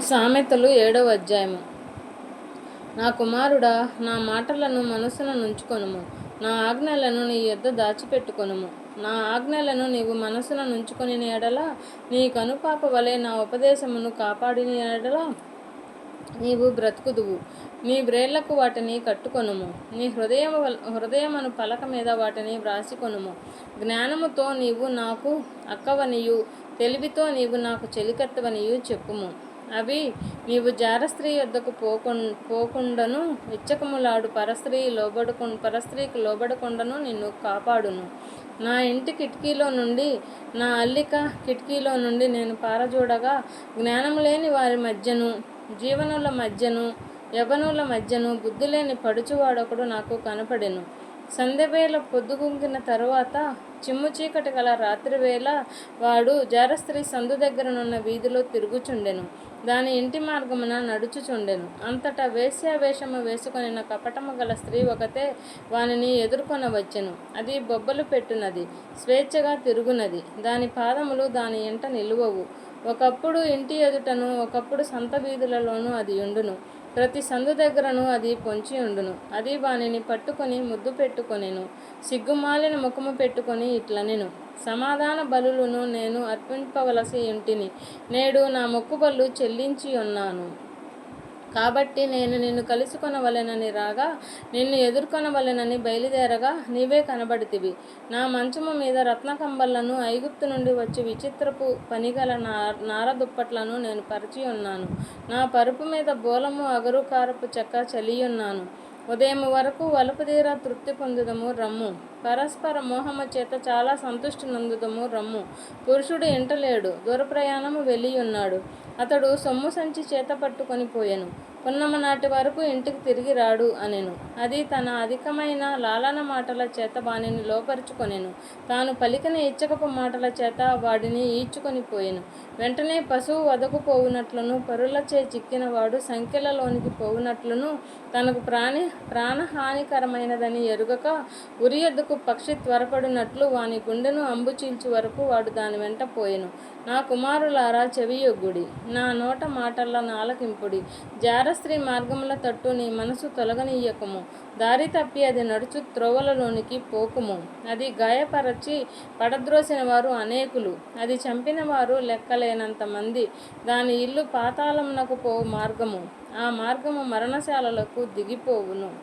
సామెతలు ఏడవ అధ్యాయము. నా కుమారుడా నా మాటలను మనసును నుంచుకొనుము. నా ఆజ్ఞలను నీ యొద్ద దాచిపెట్టుకొనుము. నా ఆజ్ఞలను నీవు మనసును నుంచుకొని ఎడల నీ కనుపాప వలె నా ఉపదేశమును కాపాడిన ఎడల నీవు బ్రతుకుదువు. నీ బ్రేళ్ళకు వాటిని కట్టుకొనుము. నీ హృదయం హృదయమును పలక మీద వాటిని వ్రాసికొనుము. జ్ఞానముతో నీవు నాకు అక్కవనియు తెలివితో నీవు నాకు చెలికత్తవనియు చెప్పుము. అవి నీవు జారస్త్రీ యొద్దకు పోకుం పోకుండాను. ఇచ్చకములాడు పరస్త్రీ లోబడుకు పరస్త్రీకి లోబడకుండాను నిన్ను కాపాడును. నా ఇంటి కిటికీలో నుండి నా అల్లిక కిటికీలో నుండి నేను పారజూడగా జ్ఞానము లేని వారి మధ్యను జీవనుల మధ్యను యవనుల మధ్యను బుద్ధి లేని పడుచువాడొకడు నాకు కనపడెను. సంధ్యవేళ పొద్దుగుంకిన తరువాత చిమ్ము చీకటి గల రాత్రివేళ వాడు జారస్త్రీ సందు దగ్గరనున్న వీధిలో తిరుగుచుండెను. దాని ఇంటి మార్గమున నడుచుచుండెను. అంతటా వేశ్యావేషము వేసుకొనిన కపటము గల స్త్రీ ఒకతే వానిని ఎదుర్కొన వచ్చెను అది బొబ్బలు పెట్టునది స్వేచ్ఛగా తిరుగునది. దాని పాదములు దాని ఇంట నిలువవు. ఒకప్పుడు ఇంటి ఎదుటను ఒకప్పుడు సంత వీధులలోనూ అది ఉండును. ప్రతి సందు దగ్గరను అది పొంచి ఉండును. అది వానిని పట్టుకొని ముద్దు పెట్టుకొనెను. సిగ్గుమాలిన ముఖము పెట్టుకొని ఇట్లనెను. సమాధాన బలులను నేను అర్పింపవలసి ఇంటిని నేడు నా మొక్కుబళ్ళు చెల్లించి ఉన్నాను. కాబట్టి నేను నిన్ను కలుసుకొనవలెనని రాగా నిన్ను ఎదుర్కొనవలెనని బయలుదేరగా నీవే కనబడితివి. నా మంచము మీద రత్నకంబళ్ళను ఐగుప్తు నుండి వచ్చి విచిత్రపు పనిగల నా నార దుప్పట్లను నేను పరిచి ఉన్నాను నా పరుపు మీద బోలము అగరు కారపు చెక్క చలియున్నాను. ఉదయం వరకు వలుపుదీర తృప్తి పొందుదము రమ్ము. పరస్పర మోహము చేత చాలా సంతృష్టి నందుదము రమ్ము. పురుషుడు ఇంటలేడు దూర ప్రయాణము అతడు సొమ్ము సంచి చేత పట్టుకొని పోయెను. పున్నమ నాటి వరకు ఇంటికి తిరిగి రాడు అనెను. అది తన అధికమైన లాలన మాటల చేత వానిని లోపరుచుకొనెను. తాను పలికిన ఇచ్చకపు మాటల చేత వాడిని ఈడ్చుకొని పోయెను. వెంటనే పశువు వదకుపోవునట్లును పరులచే చిక్కిన వాడు సంఖ్యలలోనికి పోవునట్లును తనకు ప్రాణి ప్రాణహానికరమైనదని ఎరుగక ఉరి ఎద్దుకు పక్షి త్వరపడినట్లు వాని గుండెను అంబుచీల్చు వరకు వాడు దాని వెంట పోయెను. నా కుమారులారా చెవియొగ్గుడి. నా నోట మాటల నాలకింపుడి. జారస్త్రీ మార్గముల తట్టు నీ మనసు తొలగనీయకము. దారి తప్పి అది నడుచు త్రోవలలోనికి పోకుము. అది గాయపరచి పడద్రోసిన వారు అనేకులు. అది చంపిన వారు లెక్కలేనంత మంది. దాని ఇల్లు పాతాళమునకు పోవు మార్గము. ఆ మార్గము మరణశాలలకు దిగిపోవును.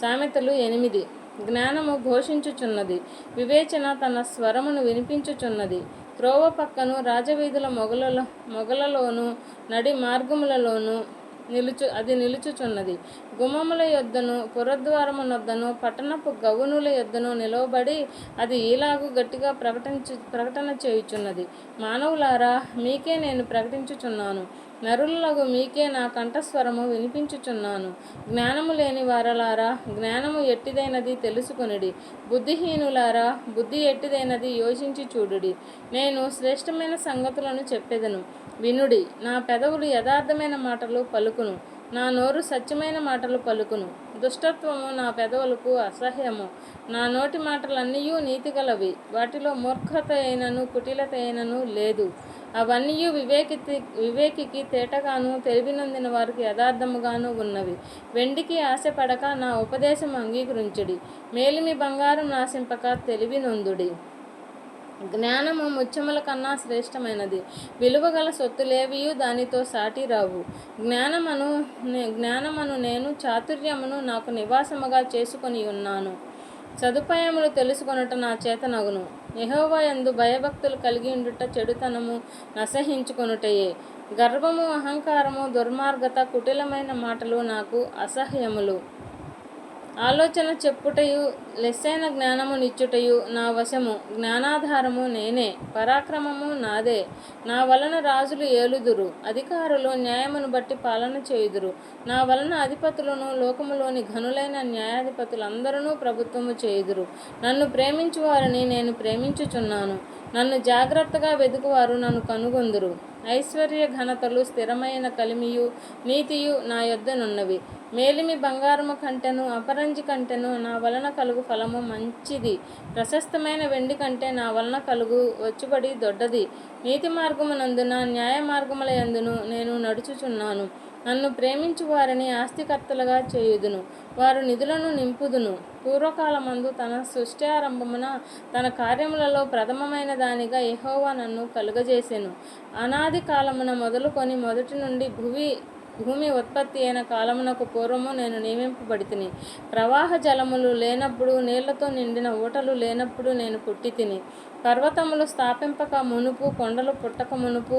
సామెతలు ఎనిమిది. జ్ఞానము ఘోషించుచున్నది. వివేచన తన స్వరమును వినిపించుచున్నది. త్రోవ పక్కను రాజవీధుల మొగలలో మొగలలోను నడి మార్గములలోను నిలుచు అది నిలుచుచున్నది. గుమ్మముల యొద్దను పురద్వారమునొద్దను పట్టణపు గవునుల యొద్దను నిలవబడి అది ఈలాగు గట్టిగా ప్రకటించు ప్రకటన చేయుచున్నది. మానవులారా మీకే నేను ప్రకటించుచున్నాను. నరులకు మీకే నా కంఠస్వరము వినిపించుచున్నాను. జ్ఞానము లేని వారలారా జ్ఞానము ఎట్టిదైనది తెలుసుకొనిడి. బుద్ధిహీనులారా బుద్ధి ఎట్టిదైనది యోచించి చూడుడి. నేను శ్రేష్టమైన సంగతులను చెప్పెదను. వినుడి నా పెదవులు యథార్థమైన మాటలు పలుకును నా నోరు సత్యమైన మాటలు పలుకును. దుష్టత్వము నా పెదవులకు అసహ్యము నా నోటి మాటలన్నీ నీతిగలవి వాటిలో మూర్ఖత అయినను కుటిలత అయినను లేదు. అవన్నీ వివేకి వివేకికి తేటగాను తెలివినొందిన వారికి యథార్థముగాను ఉన్నవి. వెండికి ఆశపడక నా ఉపదేశం అంగీకరించుడి మేలిమి బంగారం నాశింపక తెలివినందుడి. జ్ఞానము ముత్యముల కన్నా శ్రేష్టమైనది. విలువగల సొత్తులేవియు దానితో సాటి రావు. జ్ఞానమను జ్ఞానమను నేను చాతుర్యమును నాకు నివాసముగా చేసుకొని ఉన్నాను. సదుపాయములు తెలుసుకొనుట నా చేతనగును యహోవా యందు భయభక్తులు కలిగి ఉండుట చెడుతనము నసహించుకొనుటయే. గర్వము అహంకారము దుర్మార్గత కుటిలమైన మాటలు నాకు అసహ్యములు. ఆలోచన చెప్పుటయు లెస్సైన జ్ఞానము నిచ్చుటయు నా వశము. జ్ఞానాధారము నేనే పరాక్రమము నాదే. నా వలన రాజులు ఏలుదురు అధికారులు న్యాయమును బట్టి పాలన చేయుదురు. నా వలన అధిపతులను లోకములోని ఘనులైన న్యాయాధిపతులందరూ ప్రభుత్వము చేయుదురు. నన్ను ప్రేమించువారని నేను ప్రేమించుచున్నాను. నన్ను జాగ్రత్తగా వెదుకువారు నన్ను కనుగొందురు. ఐశ్వర్య ఘనతలు స్థిరమైన కలిమియు నీతియు నా యొద్దనున్నవి మేలిమి బంగారము కంటెను అపరంజి కంటెను నా వలన కలుగు ఫలము మంచిది. ప్రశస్తమైన వెండి కంటే నా వలన కలుగు వచ్చుబడి దొడ్డది. నీతి మార్గమునందున న్యాయ మార్గముల యందును నేను నడుచుచున్నాను. నన్ను ప్రేమించు వారిని ఆస్తికర్తలుగా చేయుదును. వారు నిధులను నింపుదును. పూర్వకాలమందు తన సృష్టి ఆరంభమున తన కార్యములలో ప్రథమమైన దానిగా ఎహోవా నన్ను కలుగజేసెను. అనాది కాలమున మొదలుకొని మొదటి నుండి భూమి భూమి ఉత్పత్తి అయిన కాలమునకు పూర్వము నేను నియమింపబడి తిని ప్రవాహ జలములు లేనప్పుడు నీళ్ళతో నిండిన ఊటలు లేనప్పుడు నేను పుట్టి తిని పర్వతములు స్థాపింపక మునుపు కొండలు పుట్టక మునుపు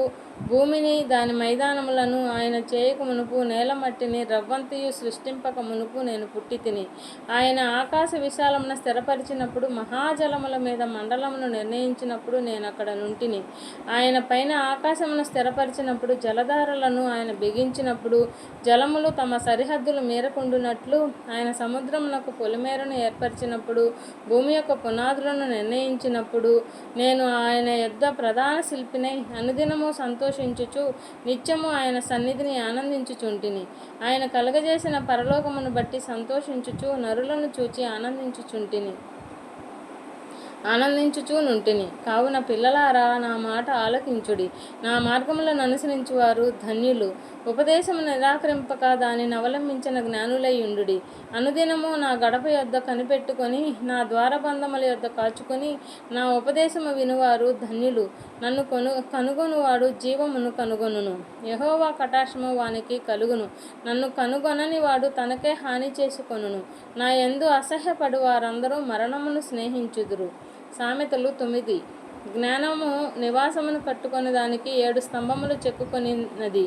భూమిని దాని మైదానములను ఆయన చేయక మునుపు నేల మట్టిని రవ్వంతియు సృష్టింపక మునుపు నేను పుట్టి తిని. ఆయన ఆకాశ విశాలమున స్థిరపరిచినప్పుడు మహాజలముల మీద మండలమును నిర్ణయించినప్పుడు నేను అక్కడ నుంటిని. ఆయన పైన ఆకాశమును స్థిరపరిచినప్పుడు జలధారలను ఆయన బిగించినప్పుడు జలములు తమ సరిహద్దులు మేరకుండునట్లు ఆయన సముద్రమునకు పొలిమేరను ఏర్పరిచినప్పుడు భూమి యొక్క పునాదులను నిర్ణయించినప్పుడు నేను ఆయన యొద్ద ప్రధాన శిల్పినై అనుదినము సంతోషించుచు నిత్యము ఆయన సన్నిధిని ఆనందించుచుంటిని. ఆయన కలగజేసిన పరలోకమును బట్టి సంతోషించుచు నరులను చూచి ఆనందించుచుంటిని. ఆనందించుచూ నుంటిని కావున పిల్లలారా నా మాట ఆలకించుడి. నా మార్గములను అనుసరించువారు ధన్యులు. ఉపదేశము నిరాకరింపక దానిని అవలంబించిన జ్ఞానులయ్యుండుడి అనుదినము నా గడప యొద్ద కనిపెట్టుకొని నా ద్వారబంధముల యొద్ద కాచుకొని నా ఉపదేశము వినువారు ధన్యులు. నన్ను కొను కనుగొనువాడు జీవమును కనుగొనును. యహోవా కటాక్షము వానికి కలుగును. నన్ను కనుగొనని వాడు తనకే హాని చేసుకొనును నా ఎందు అసహ్యపడు వారందరూ మరణమును స్నేహించుదురు. సామెతలు తొమ్మిది. జ్ఞానము నివాసమును కట్టుకొని దానికి ఏడు స్తంభములు చెక్కుకొనినది.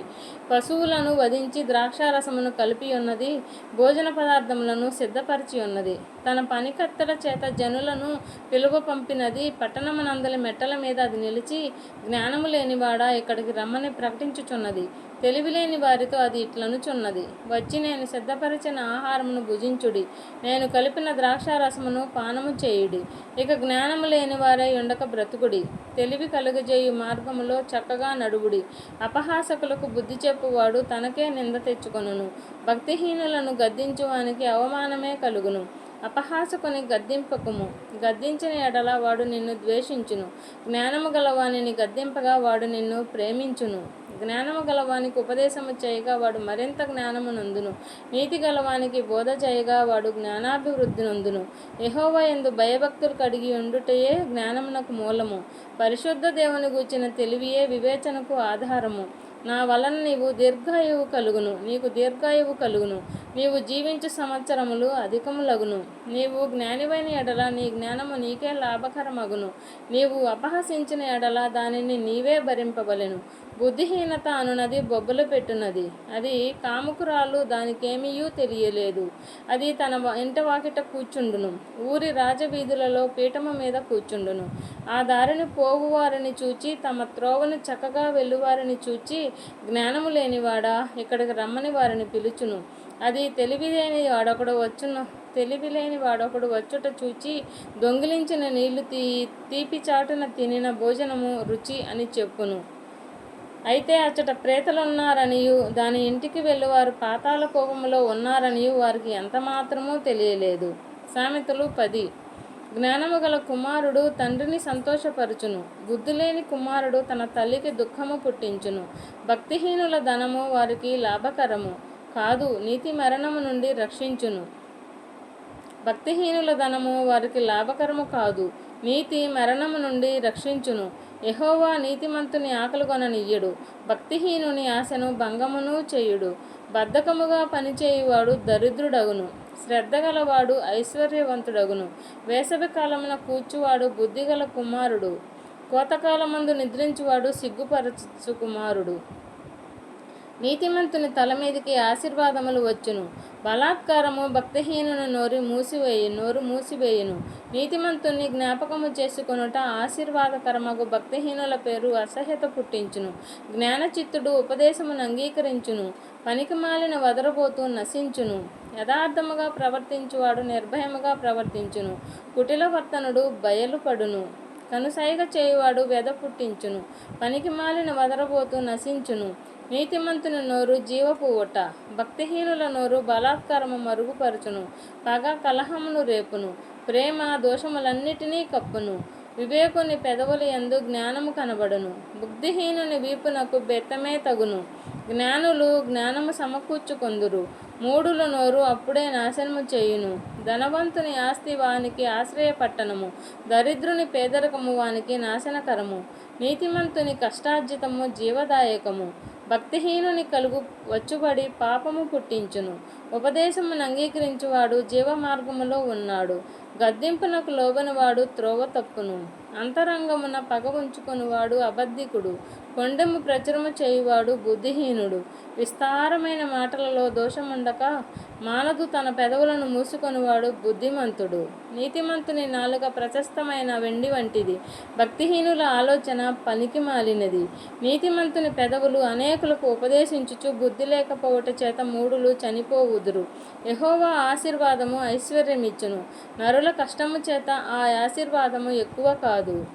పశువులను వధించి ద్రాక్షారసమును కలిపి ఉన్నది. భోజన పదార్థములను సిద్ధపరిచి ఉన్నది. తన పనికత్తెల చేత జనులను పిలువ పంపినది. పట్టణమునందలి మెట్టల మీద అది నిలిచి జ్ఞానము లేనివాడా ఇక్కడికి రమ్మని ప్రకటించుచున్నది. తెలివి లేని వారితో అది ఇట్లనుచున్నది. వచ్చి నేను సిద్ధపరిచిన ఆహారమును భుజించుడి. నేను కలిపిన ద్రాక్షారసమును పానము చేయుడి. ఇక జ్ఞానము లేని వారై ఉండక బ్రతుకుడి. తెలివి కలుగజేయు మార్గములో చక్కగా నడువుడి. అపహాసకులకు బుద్ధి చెప్పువాడు తనకే నింద తెచ్చుకొనును. భక్తిహీనులను గద్దించువానికి అవమానమే కలుగును. అపహాసకుని గద్దింపకుము. గద్దించిన ఎడల వాడు నిన్ను ద్వేషించును. జ్ఞానము గలవానిని గద్దింపగా వాడు నిన్ను ప్రేమించును. జ్ఞానము గలవానికి ఉపదేశము చేయగా వాడు మరింత జ్ఞానము నందును. నీతి గలవానికి బోధ చేయగా వాడు జ్ఞానాభివృద్ధి నందును. యహోవా ఎందు భయభక్తులు కడిగి ఉండుటయే జ్ఞానమునకు మూలము. పరిశుద్ధ దేవుని గూర్చిన తెలివియే వివేచనకు ఆధారము. నా వలన నీవు దీర్ఘాయువు కలుగును. నీకు దీర్ఘాయువు కలుగును. నీవు జీవించు సంవత్సరములు అధికములగును. నీవు జ్ఞానివైన ఎడల నీ జ్ఞానము నీకే లాభకరమగును. నీవు అపహసించిన ఎడల దానిని నీవే భరింపవలెను. బుద్ధిహీనత అనునది బొబ్బలు పెట్టున్నది అది కాముకురాలు దానికేమీయూ తెలియలేదు. అది తన ఇంట వాకిట కూర్చుండును. ఊరి రాజవీధులలో పీఠము మీద కూర్చుండును. ఆ దారిని పోవువారిని చూచి తమ త్రోవను చక్కగా వెళ్ళువారిని చూచి జ్ఞానము లేనివాడా? ఇక్కడికి రమ్మని వారిని పిలుచును. అది తెలివిలేని వాడొకడు వచ్చును తెలివిలేని వాడొకడు వచ్చుట చూచి దొంగిలించిన నీళ్ళు తీ తీపి చాటున తినిన భోజనము రుచి అని చెప్పును. అయితే అచ్చట ప్రేతలున్నారనియు దాని ఇంటికి వెళ్ళివారు పాతాల కోపములో ఉన్నారనియు వారికి ఎంత మాత్రమూ తెలియలేదు. సామెతలు పది. జ్ఞానము గల కుమారుడు తండ్రిని సంతోషపరచును. బుద్ధిలేని కుమారుడు తన తల్లికి దుఃఖము పుట్టించును. భక్తిహీనుల ధనము వారికి లాభకరము. కాదు నీతి మరణము నుండి రక్షించును. భక్తిహీనుల ధనము వారికి లాభకరము కాదు. నీతి మరణము నుండి రక్షించును. యహోవా నీతిమంతుని ఆకలి కొననియ్యడు. భక్తిహీనుని ఆశను భంగమును చేయుడు. బద్ధకముగా పనిచేయువాడు దరిద్రుడగును. శ్రద్ధగలవాడు ఐశ్వర్యవంతుడగును. వేసవి కాలమున కూర్చువాడు బుద్ధిగల కుమారుడు. కోతకాలమందు నిద్రించువాడు సిగ్గుపరచు కుమారుడు నీతిమంతుని తల మీదకి ఆశీర్వాదములు వచ్చును. బలాత్కారము భక్తిహీనుని నోరు మూసివేయు నోరు మూసివేయును. నీతిమంతుని జ్ఞాపకము చేసుకొనుట ఆశీర్వాదకరమగు భక్తిహీనుల పేరు అసహ్యత పుట్టించును. జ్ఞానచిత్తుడు ఉపదేశమును అంగీకరించును. పనికిమాలిన వదరబోతూ నశించును. యథార్థముగా ప్రవర్తించువాడు నిర్భయముగా ప్రవర్తించును. కుటిలవర్తనుడు బయలుపడును. కనుసైగ చేయువాడు వెద పుట్టించును. పనికి మాలిన వదరబోతూ నశించును. నీతిమంతుని నోరు జీవపు ఊట భక్తిహీనుల నోరు బలాత్కారము మరుగుపరచును పగ కలహమును రేపును ప్రేమ దోషములన్నిటినీ కప్పును. వివేకుని పెదవులు ఎందు జ్ఞానము కనబడును. బుద్ధిహీనుని వీపునకు బెత్తమే తగును. జ్ఞానులు జ్ఞానము సమకూర్చుకొందురు. మూడుల నోరు అప్పుడే నాశనము చేయును. ధనవంతుని ఆస్తి వానికి ఆశ్రయపట్టణము. దరిద్రుని పేదరికము వానికి నాశనకరము. నీతిమంతుని కష్టార్జితము జీవదాయకము. భక్తిహీనుని కలుగు వచ్చుబడి పాపము పుట్టించును. ఉపదేశమును అంగీకరించువాడు జీవ మార్గములో ఉన్నాడు. గద్దింపునకు లోబనివాడు త్రోవ తప్పును. అంతరంగమున పగ ఉంచుకునివాడు అబద్ధికుడు. కొండెము ప్రచురము చేయువాడు బుద్ధిహీనుడు. విస్తారమైన మాటలలో దోషముండక మానదు తన పెదవులను మూసుకొనివాడు బుద్ధిమంతుడు. నీతిమంతుని నాలుక ప్రశస్తమైన వెండి వంటిది. భక్తిహీనుల ఆలోచన పనికి మాలినది. నీతిమంతుని పెదవులు అనేకులకు ఉపదేశించుచు బుద్ధి లేకపోవట చేత మూడులు చనిపోవుదురు. యహోవా ఆశీర్వాదము ఐశ్వర్యమిచ్చును. నరుల కష్టము చేత ఆ ఆశీర్వాదము ఎక్కువ కాదు.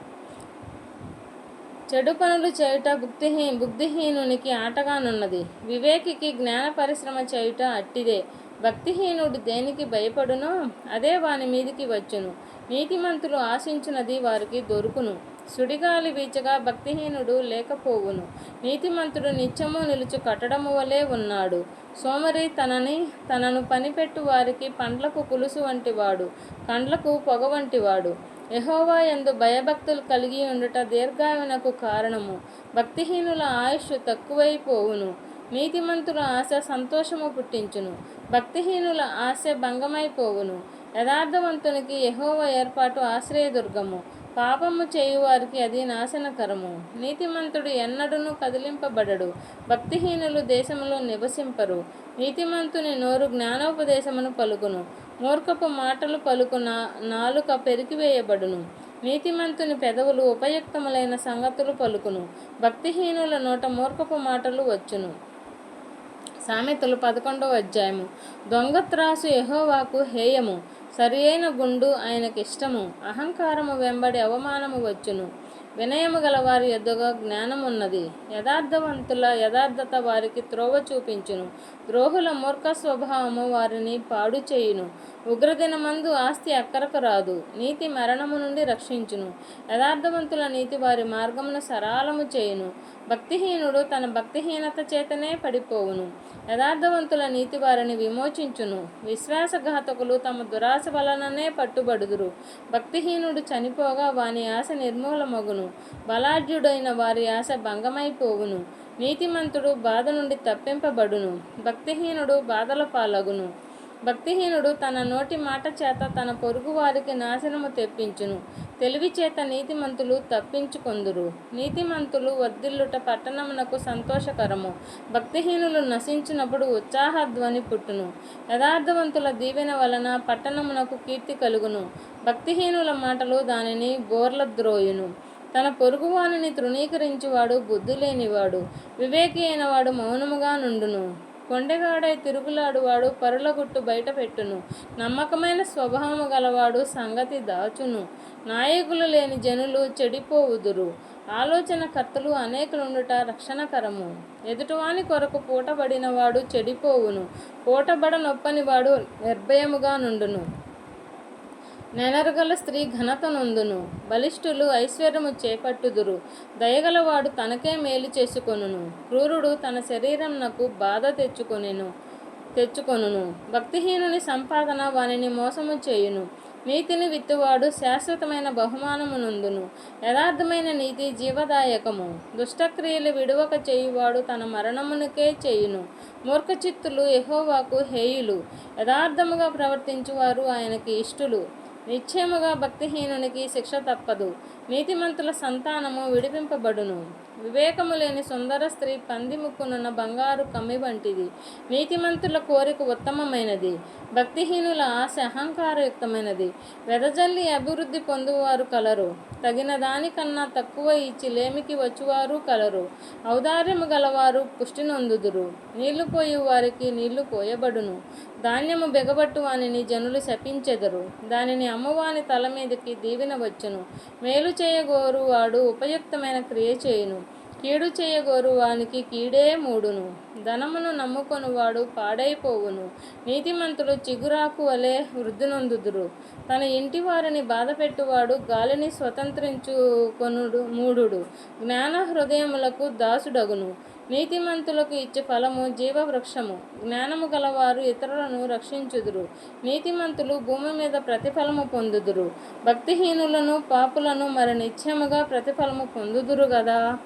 చెడు పనులు చేయుట బుక్తిహీ బుద్ధిహీనునికి ఆటగానున్నది. వివేకికి జ్ఞాన పరిశ్రమ చేయుట అట్టిదే. భక్తిహీనుడు దేనికి భయపడునో అదే వాని మీదికి వచ్చును. నీతిమంతులు ఆశించినది వారికి దొరుకును. సుడిగాలి వీచగా భక్తిహీనుడు లేకపోవును. నీతిమంతుడు నిత్యము నిలుచు కట్టడము వలె ఉన్నాడు. సోమరి తనని తనను పనిపెట్టు వారికి పండ్లకు పులుసు వంటివాడు. కండ్లకు పొగ వంటివాడు. యహోవా ఎందు భయభక్తులు కలిగి ఉండుట దీర్ఘాయునకు కారణము. భక్తిహీనుల ఆయుష్ తక్కువైపోవును. నీతిమంతుల ఆశ సంతోషము పుట్టించును. భక్తిహీనుల ఆశ భంగమైపోవును. యథార్థవంతునికి యహోవ ఏర్పాటు ఆశ్రయదుర్గము. పాపము చేయువారికి అది నాశనకరము. నీతిమంతుడు ఎన్నడూను కదిలింపబడడు. భక్తిహీనులు దేశములో నివసింపరు. నీతిమంతుని నోరు జ్ఞానోపదేశమును పలుకును. మూర్ఖపు మాటలు పలుకున నాలుక పెరికివేయబడును నీతిమంతుని పెదవులు ఉపయుక్తములైన సంగతులు పలుకును. భక్తిహీనుల నోట మూర్ఖపు మాటలు వచ్చును. సామెతలు పదకొండవ అధ్యాయము. దొంగ త్రాసు యహోవాకు హేయము. సరి అయిన గుండు ఆయనకి ఇష్టము అహంకారము వెంబడి అవమానము వచ్చును. వినయము గల వారి ఎద్దుగా జ్ఞానమున్నది. యథార్థవంతుల యథార్థత వారికి త్రోవ చూపించును. ద్రోహుల మూర్ఖ స్వభావము వారిని పాడు చేయును. ఉగ్రదినమందు ఆస్తి అక్కరకు రాదు. నీతి మరణము నుండి రక్షించును. యథార్థవంతుల నీతి వారి మార్గమును సరాలము చేయును. భక్తిహీనుడు తన భక్తిహీనత చేతనే పడిపోవును. యథార్థవంతుల నీతి వారిని విమోచించును. విశ్వాసఘాతకులు తమ దురాశ వలననే పట్టుబడుదురు. భక్తిహీనుడు చనిపోగా వాని ఆశ నిర్మూలమగును. బలాఢ్యుడైన వారి ఆశ భంగమైపోవును. నీతిమంతుడు బాధ నుండి తప్పింపబడును. భక్తిహీనుడు బాధల పాలగును. భక్తిహీనుడు తన నోటి మాట చేత తన పొరుగు వారికి నాశనము తెప్పించును. తెలివి చేత నీతిమంతులు తప్పించుకొందురు. నీతిమంతులు వర్ధిల్లుట పట్టణమునకు సంతోషకరము. భక్తిహీనులు నశించినప్పుడు ఉత్సాహధ్వని పుట్టును. యథార్థవంతుల దీవెన వలన పట్టణమునకు కీర్తి కలుగును. భక్తిహీనుల మాటలు దానిని బోర్ల ద్రోయును. తన పొరుగువానిని తృణీకరించువాడు బుద్ధి లేనివాడు వివేకి అయినవాడు మౌనముగా నుండును. కొండగాడై తిరుగులాడువాడు పరులగుట్టు బయట పెట్టును నమ్మకమైన స్వభావము గలవాడు సంగతి దాచును. నాయకులు లేని జనులు చెడిపోవుదురు. ఆలోచన కర్తలు అనేకులుండుట రక్షణకరము. ఎదుటివాని కొరకు పూటబడినవాడు చెడిపోవును. పూటబడ నిర్భయముగా నుండును. నెనరుగల స్త్రీ ఘనత నొందును. బలిష్ఠులు ఐశ్వర్యము చేపట్టుదురు. దయగలవాడు తనకే మేలు చేసుకొనును. క్రూరుడు తన శరీరంనకు బాధ తెచ్చుకొనెను తెచ్చుకొనును. భక్తిహీనుని సంపాదన వానిని మోసము చేయును. నీతిని విత్తువాడు శాశ్వతమైన బహుమానము నొందును. యథార్థమైన నీతి జీవదాయకము. దుష్టక్రియలు విడువక చేయువాడు తన మరణమునికే చేయును. మూర్ఖచిత్తులు ఎహోవాకు హేయులు. యథార్థముగా ప్రవర్తించువారు ఆయనకి ఇష్టులు. నిశ్చయముగా భక్తిహీనునికి శిక్ష తప్పదు. నీతిమంతుల సంతానము విడిపింపబడును. వివేకము లేని సుందర స్త్రీ పంది ముక్కునున్న బంగారు కమ్మి వంటిది. నీతిమంతుల కోరిక ఉత్తమమైనది. భక్తిహీనుల ఆశ అహంకారయుక్తమైనది. వెదజల్లి అభివృద్ధి పొందువారు కలరు. తగిన దానికన్నా తక్కువ ఇచ్చి లేమికి వచ్చువారు కలరు. ఔదార్యము గలవారు పుష్టి నొందుదురు నీళ్ళు పోయి వారికి నీళ్ళు పోయబడును. ధాన్యము బెగబట్టు వానిని జనులు శపించెదరు. దానిని అమ్మవాని తల మీదకి దీవెన వచ్చును మేలు చేయగోరు వాడు ఉపయుక్తమైన క్రియ చేయును. కీడు చేయగోరు వానికి కీడే మూడును. ధనమును నమ్ముకొనువాడు పాడైపోవును. నీతిమంతులు చిగురాకు వలె వృద్ధునందుదురు. తన ఇంటి వారిని బాధపెట్టువాడు గాలిని స్వతంత్రించుకొనుడు మూఢుడు జ్ఞాన హృదయములకు దాసుడగును. నీతిమంతులకు ఇచ్చే ఫలము జీవవృక్షము. జ్ఞానము గలవారు ఇతరులను రక్షించుదురు. నీతిమంతులు భూమి మీద ప్రతిఫలము పొందుదురు. భక్తిహీనులను పాపులను మరి నిత్యముగా ప్రతిఫలము పొందుదురు కదా